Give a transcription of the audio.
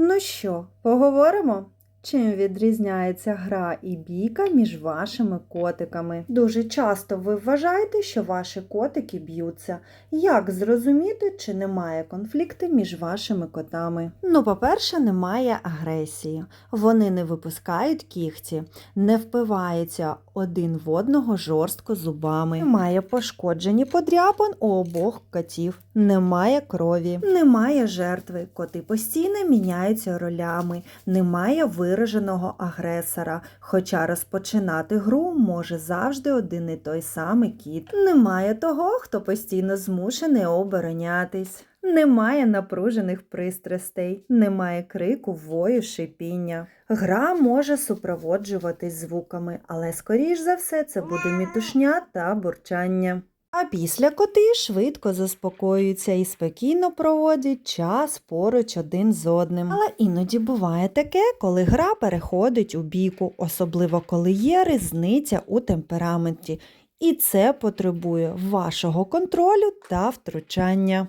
Ну що, поговоримо? Чим відрізняється гра і бійка між вашими котиками? Дуже часто ви вважаєте, що ваші котики б'ються. Як зрозуміти, чи немає конфлікту між вашими котами? Ну, по-перше, немає агресії. Вони не випускають кігті, не впиваються один в одного жорстко зубами. Немає пошкоджені подряпин у обох котів. Немає крові, немає жертви. Коти постійно міняються ролями, немає вираженого агресора. Хоча розпочинати гру може завжди один і той самий кіт. Немає того, хто постійно змушений оборонятись. Немає напружених пристрастей, немає крику, вою, шипіння. Гра може супроводжуватись звуками, але скоріш за все це буде мітушня та бурчання. А після коти швидко заспокоюються і спокійно проводять час поруч один з одним. Але іноді буває таке, коли гра переходить у бійку, особливо коли є різниця у темпераменті. І це потребує вашого контролю та втручання.